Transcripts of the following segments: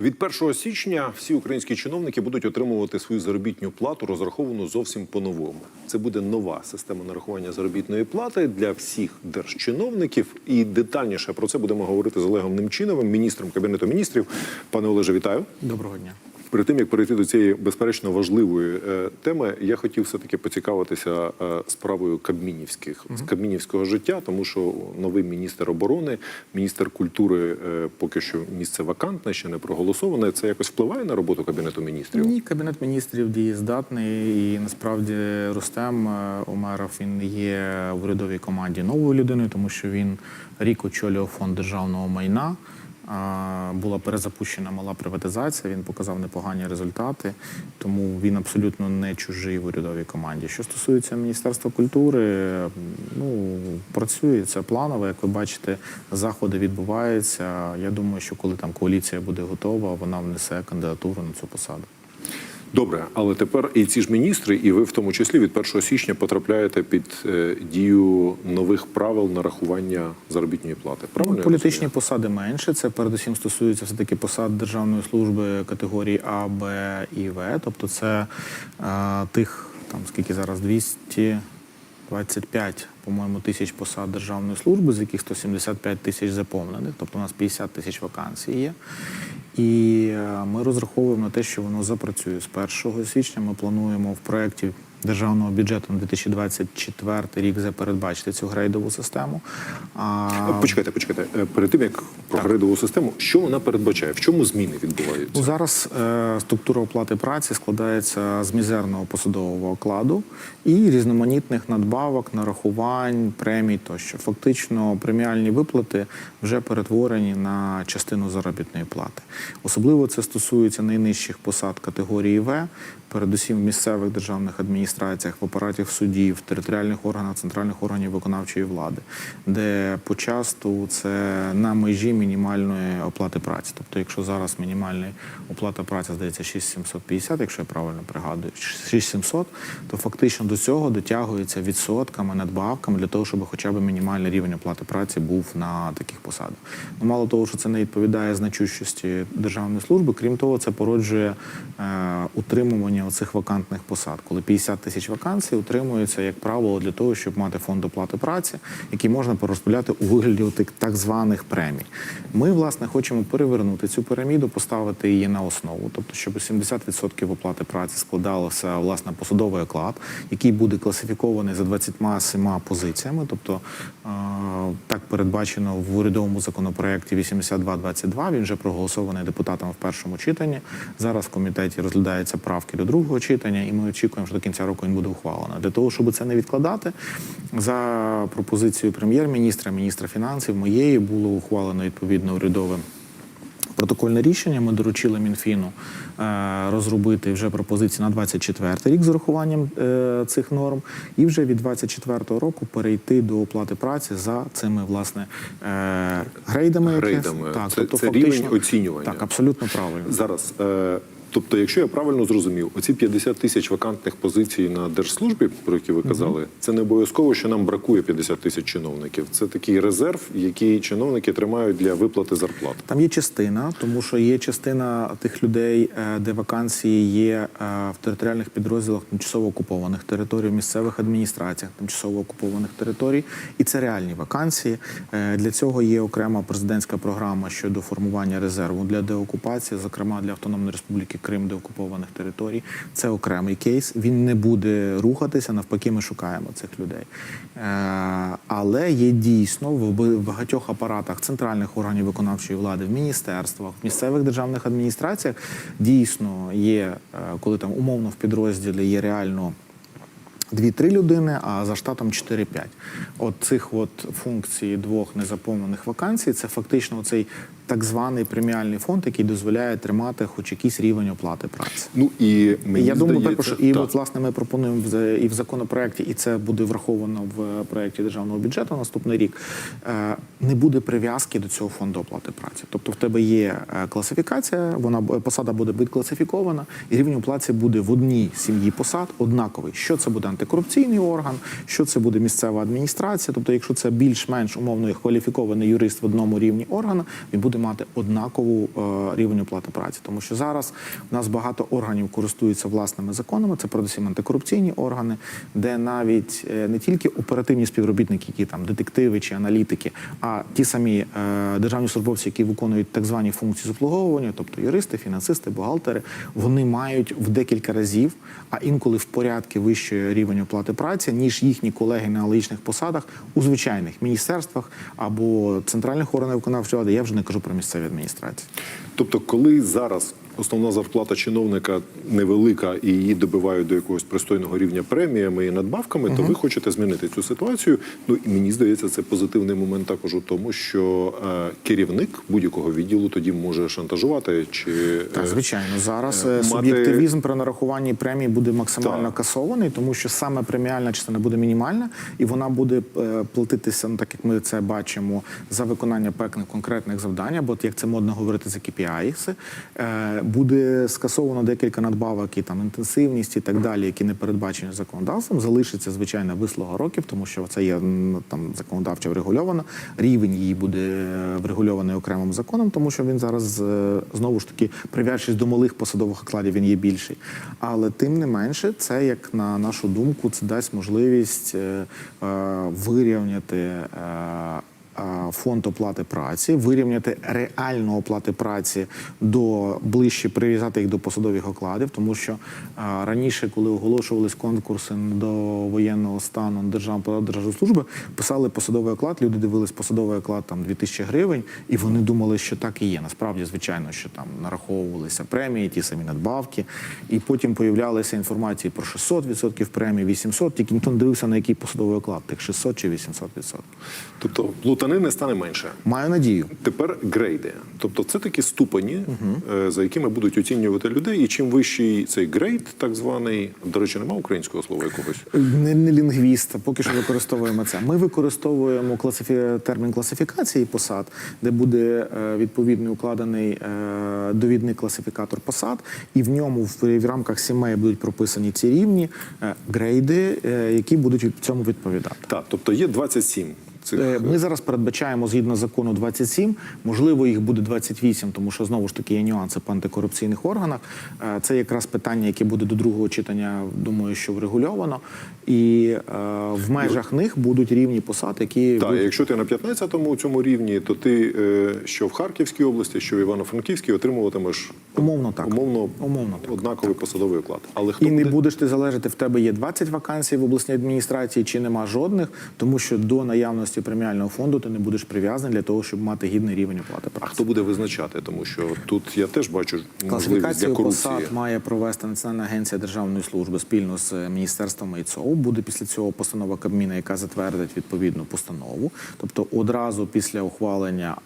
Від 1 січня всі українські чиновники будуть отримувати свою заробітну плату, розраховану зовсім по-новому. Це буде нова система нарахування заробітної плати для всіх держчиновників. І детальніше про це будемо говорити з Олегом Немчиновим, міністром кабінету міністрів. Пане Олеже, вітаю. Доброго дня. Перед тим як перейти до цієї безперечно важливої е, теми, я хотів все таки поцікавитися е, справою кабмінівських з кабмінівського життя, тому що новий міністр оборони, міністр культури е, поки що місце вакантне, ще не проголосоване. Це якось впливає на роботу кабінету міністрів? Ні, кабінет міністрів дієздатний, і насправді Рустем Умеров він є в урядовій команді новою людиною, тому що він рік очолював фонд державного майна. Була перезапущена мала приватизація. Він показав непогані результати, тому він абсолютно не чужий в урядовій команді. Що стосується міністерства культури, ну працює це планово. Як ви бачите, заходи відбуваються. Я думаю, що коли там коаліція буде готова, вона внесе кандидатуру на цю посаду. Добре, але тепер і ці ж міністри, і ви в тому числі від 1 січня потрапляєте під е, дію нових правил нарахування заробітної плати. Правильно Ну, політичні посади менше. Це передусім стосується все таки посад державної служби категорії А, Б і В. Тобто, це е, тих там скільки зараз 225, по-моєму, тисяч посад державної служби, з яких 175 тисяч заповнених. Тобто у нас 50 тисяч вакансій є. І е, ми розраховуємо на те, що воно запрацює з 1 січня. Ми плануємо в проєкті державного бюджету на 2024 рік запередбачити цю грейдову систему. А, Е, Почекайте, почекайте. Е, Перед тим як про гридову систему, що вона передбачає? В чому зміни відбуваються? Ну, зараз е, структура оплати праці складається з мізерного посадового окладу і різноманітних надбавок, нарахувань, премій тощо. Фактично, преміальні виплати вже перетворені на частину заробітної плати. Особливо це стосується найнижчих посад категорії В, передусім місцевих державних адміністраціях, в апараті судів, в територіальних органах, центральних органів виконавчої влади, де почасту це на межі мінімальної оплати праці. Тобто, якщо зараз мінімальна оплата праці здається 6750, якщо я правильно пригадую, 6700, то фактично до цього дотягується відсотками, надбавками для того, щоб хоча б мінімальний рівень оплати праці був на таких посадах. Ну мало того, що це не відповідає значущості державної служби, крім того, це породжує е, утримування оцих вакантних посад, коли 50 тисяч вакансій утримуються, як правило, для того, щоб мати фонд оплати праці, який можна порозподіляти у вигляді так званих премій. Ми, власне, хочемо перевернути цю піраміду, поставити її на основу, тобто, щоб 70% оплати праці складалося власне посадовий оклад, який буде класифікований за 27 позиціями, тобто так передбачено в урядовому законопроекті 8222. Він вже проголосований депутатами в першому читанні. Зараз в комітеті розглядаються правки до другого читання, і ми очікуємо, що до кінця року він буде ухвалено. Для того, щоб це не відкладати, за пропозицією прем'єр-міністра, міністра фінансів, моєї було ухвалено відповідно урядовим. Протокольне рішення ми доручили Мінфіну е, розробити вже пропозиції на 24 рік з урахуванням е, цих норм, і вже від 24 року перейти до оплати праці за цими власне е, грейдами. Грейдами. Так, Це- тобто це фактично- рівень оцінювання. Так, абсолютно правильно. Зараз. Е, Тобто, якщо я правильно зрозумів, оці 50 тисяч вакантних позицій на держслужбі, про які ви казали, це не обов'язково, що нам бракує 50 тисяч чиновників. Це такий резерв, який чиновники тримають для виплати зарплат. Там є частина, тому що є частина тих людей, е, де вакансії є е, в територіальних підрозділах тимчасово окупованих територій, в місцевих адміністраціях тимчасово окупованих територій, і це реальні вакансії. Е, Для цього є окрема президентська програма щодо формування резерву для деокупації, зокрема для Автономної Республіки Крим деокупованих територій. Це окремий кейс. Він не буде рухатися. Навпаки, ми шукаємо цих людей. Е, Але є дійсно в багатьох апаратах центральних органів виконавчої влади, в міністерствах, в місцевих державних адміністраціях дійсно є, е, коли там умовно в підрозділі є реально. Дві-три людини, а за штатом 4-5. От цих от функцій двох незаповнених вакансій це фактично цей так званий преміальний фонд, який дозволяє тримати хоч якийсь рівень оплати праці. Ну і мені я думаю, здається, також і так. от власне ми пропонуємо в і в законопроекті, і це буде враховано в проєкті державного бюджету на наступний рік. е, Не буде прив'язки до цього фонду оплати праці. Тобто, в тебе є е, класифікація, вона посада буде відкласифікована, і рівень оплати буде в одній сім'ї посад однаковий. Що це буде антикорупційний орган, що це буде місцева адміністрація. Тобто, якщо це більш-менш умовно кваліфікований юрист в одному рівні органу, він буде буде мати однакову е, рівень оплати праці, тому що зараз у нас багато органів користуються власними законами. Це передусім антикорупційні органи, де навіть е, не тільки оперативні співробітники, які там детективи чи аналітики, а ті самі е, державні службовці, які виконують так звані функції з тобто юристи, фінансисти, бухгалтери, вони мають в декілька разів, а інколи в порядки вищої рівень оплати праці, ніж їхні колеги на аналогічних посадах у звичайних міністерствах або центральних органах виконавчої влади. Я вже не кажу про місцеві адміністрації. Тобто, коли зараз основна зарплата чиновника невелика і її добивають до якогось пристойного рівня преміями і надбавками, то ви хочете змінити цю ситуацію. Ну і мені здається, це позитивний момент також у тому, що е, керівник будь-якого відділу тоді може шантажувати чи Так, е, звичайно, зараз е, е, мати- суб'єктивізм при нарахуванні премії буде максимально Так. касований, тому що саме преміальна частина буде мінімальна, і вона буде е, платитися, ну так як ми це бачимо, за виконання певних конкретних завдань, або як це модно говорити за KPI. Е, Буде скасовано декілька надбавок і там інтенсивність і так далі, які не передбачені законодавством. Залишиться звичайна вислуга років, тому що це є там законодавчо врегульовано. Рівень її буде е, врегульований окремим законом, тому що він зараз е, знову ж таки, прив'язуючись до малих посадових окладів, він є більший. Але тим не менше, це як на нашу думку, це дасть можливість е, вирівняти. Е, е, Фонд оплати праці, вирівняти реальну оплати праці до ближче прив'язати їх до посадових окладів, тому що раніше, коли оголошувались конкурси до воєнного стану на державну державної служби, писали посадовий оклад. Люди дивились посадовий оклад там 2000 гривень, і вони думали, що так і є. Насправді, звичайно, що там нараховувалися премії, ті самі надбавки, і потім появлялися інформації про 600% премії, 800, Тільки ніхто не дивився на який посадовий оклад, тих 600 чи 800%. тобто плутанини стане менше. Маю надію. Тепер грейди. Тобто це такі ступені, е, за якими будуть оцінювати людей. І чим вищий цей грейд, так званий, до речі, немає українського слова якогось. Не, не лінгвіст, поки що використовуємо це. Ми використовуємо класифі... термін класифікації посад, де буде е, відповідний укладений е, довідний класифікатор посад, і в ньому в, в рамках сімей будуть прописані ці рівні грейди, які будуть цьому відповідати. Так, тобто є 27 цих. Е, Ми зараз передбачаємо згідно закону 27, можливо, їх буде 28, тому що знову ж таки є нюанси по антикорупційних органах. Е, Це якраз питання, яке буде до другого читання, думаю, що врегульовано. І е, в межах них будуть рівні посад, які Так, будуть- якщо ти на 15-му цьому рівні, то ти е, що в Харківській області, що в Івано-Франківській отримуватимеш Умовно так. умовно, Умовно так. однаковий посадовий оклад. Але хто І не будеш ти залежати, в тебе є 20 вакансій в обласній адміністрації чи нема жодних, тому що до наявності преміального фонду ти не будеш прив'язаний для того, щоб мати гідний рівень оплати А хто буде визначати? Тому що тут я теж бачу можливість для корупції. посад має провести Національна агенція державної служби спільно з міністерством ІЦО. Буде після цього постанова Кабміна, яка затвердить відповідну постанову. Тобто одразу після ухвалення,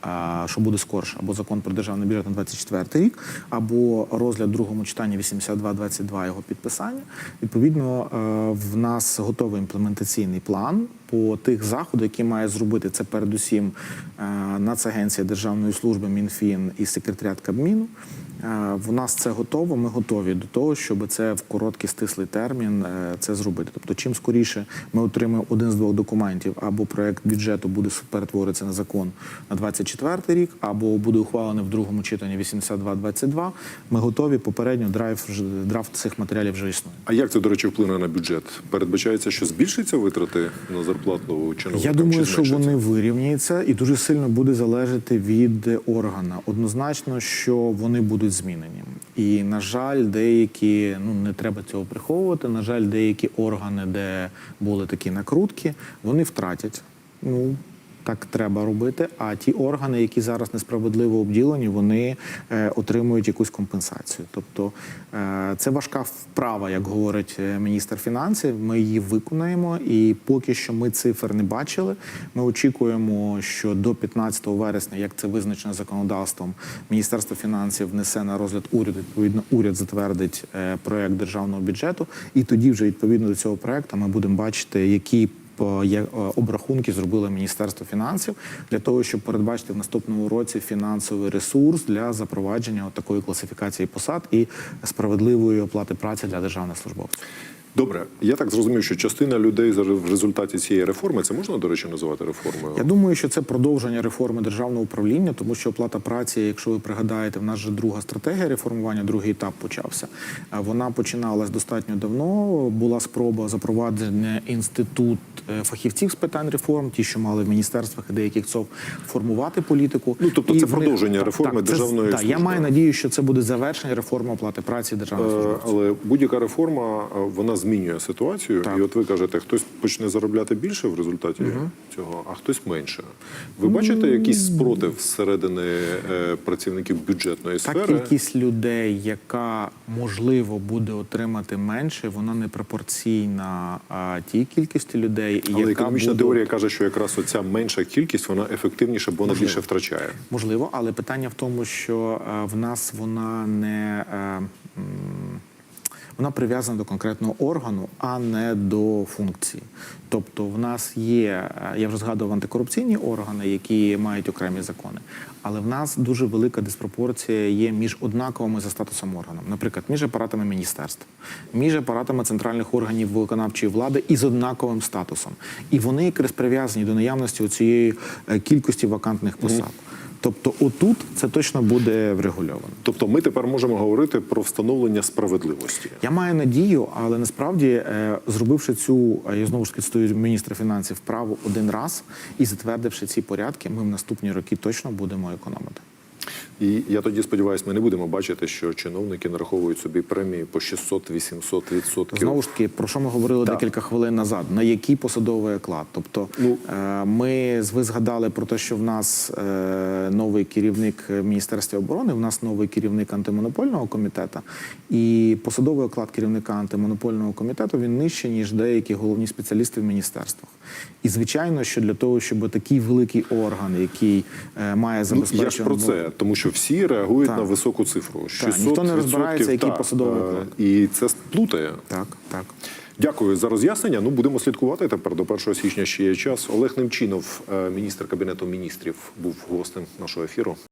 що буде скорше, або закон про державний бюджет на 24 рік, або розгляд в другому читанні 82-22 його підписання. Відповідно, е, в нас готовий імплементаційний план по тих заходах, які має зробити це передусім е, Нацагенція державної служби, Мінфін і секретаріат Кабміну. Е, В нас це готово. Ми готові до того, щоб це в короткий стислий термін е, це зробити. Тобто, чим скоріше ми отримаємо один з двох документів, або проект бюджету буде перетворитися на закон на 24 рік, або буде ухвалений в другому читанні 82-22, Ми готові. Попередньо драйв драфт цих матеріалів вже існує. А як це, до речі, вплине на бюджет? Передбачається, що збільшиться витрати на зарплату чиновникам? Я думаю, чи що вони вирівняються і дуже сильно буде залежати від органа. Однозначно, що вони будуть змінені. І на жаль, деякі ну не треба цього приховувати. На жаль, деякі органи, де були такі накрутки, вони втратять. Ну так треба робити. А ті органи, які зараз несправедливо обділені, вони е, отримують якусь компенсацію. Тобто е, це важка вправа, як говорить е, міністр фінансів. Ми її виконаємо, і поки що ми цифр не бачили. Ми очікуємо, що до 15 вересня, як це визначено законодавством, Міністерство фінансів внесе на розгляд уряду. Відповідно, уряд затвердить проект державного бюджету, і тоді вже відповідно до цього проекту ми будемо бачити, які обрахунки зробило Міністерство фінансів для того, щоб передбачити в наступному році фінансовий ресурс для запровадження такої класифікації посад і справедливої оплати праці для державних службовців. Добре, я так зрозумів, що частина людей в результаті цієї реформи це можна, до речі, називати реформою? Я думаю, що це продовження реформи державного управління, тому що оплата праці, якщо ви пригадаєте, в нас же друга стратегія реформування, другий етап почався. Вона починалась достатньо давно. Була спроба запровадження інститут е, фахівців з питань реформ, ті, що мали в міністерствах і деяких ЦОВ формувати політику. Ну, тобто І це них- продовження так, реформи так, державної так, Я маю надію, що це буде завершення реформи оплати праці державної Е, служби. Але будь-яка реформа е, вона змінює ситуацію, Так. і от ви кажете, хтось почне заробляти більше в результаті цього, а хтось менше. Ви бачите якийсь спротив зсередини е, працівників бюджетної Та сфери? кількість людей, яка можливо буде отримати менше, вона не пропорційна а, тій кількості людей, Але яка економічна буде... теорія каже, що якраз оця менша кількість вона ефективніша, бо вона Можливо. більше втрачає. Можливо, але питання в тому, що е, в нас вона не е, вона прив'язана до конкретного органу, а не до функції. Тобто, в нас є, е, я вже згадував антикорупційні органи, які мають окремі закони, але в нас дуже велика диспропорція є між однаковими за статусом органами, наприклад, між апаратами міністерств, між апаратами центральних органів виконавчої влади із однаковим статусом. І вони якраз прив'язані до наявності цієї кількості вакантних посад. Тобто, отут це точно буде врегульовано. Тобто ми тепер можемо говорити про встановлення справедливості. Я маю надію, але насправді, е, зробивши цю, е, я знову ж таки цитую міністра фінансів вправу один раз і затвердивши ці порядки, ми в наступні роки точно будемо економити. І я тоді сподіваюся, ми не будемо бачити, що чиновники нараховують собі премії по 600-800 відсотків. Знову ж таки, про що ми говорили Так. декілька хвилин назад? На який посадовий оклад? Тобто, Ну. е, ми ви згадали про те, що в нас е, новий керівник Міністерства оборони, в нас новий керівник антимонопольного комітету, і посадовий оклад керівника антимонопольного комітету він нижче ніж деякі головні спеціалісти в міністерствах. І звичайно, що для того, щоб такий великий орган, який е, має Ну, забезпечувати я ж про це, тому що всі реагують Так. на високу цифру. 600 ніхто не розбирається, який посадовий е. І це плутає. так, так. Дякую за роз'яснення. Ну будемо слідкувати тепер до 1 січня ще є час. Олег Немчинов, е, міністр кабінету міністрів, був гостем нашого ефіру.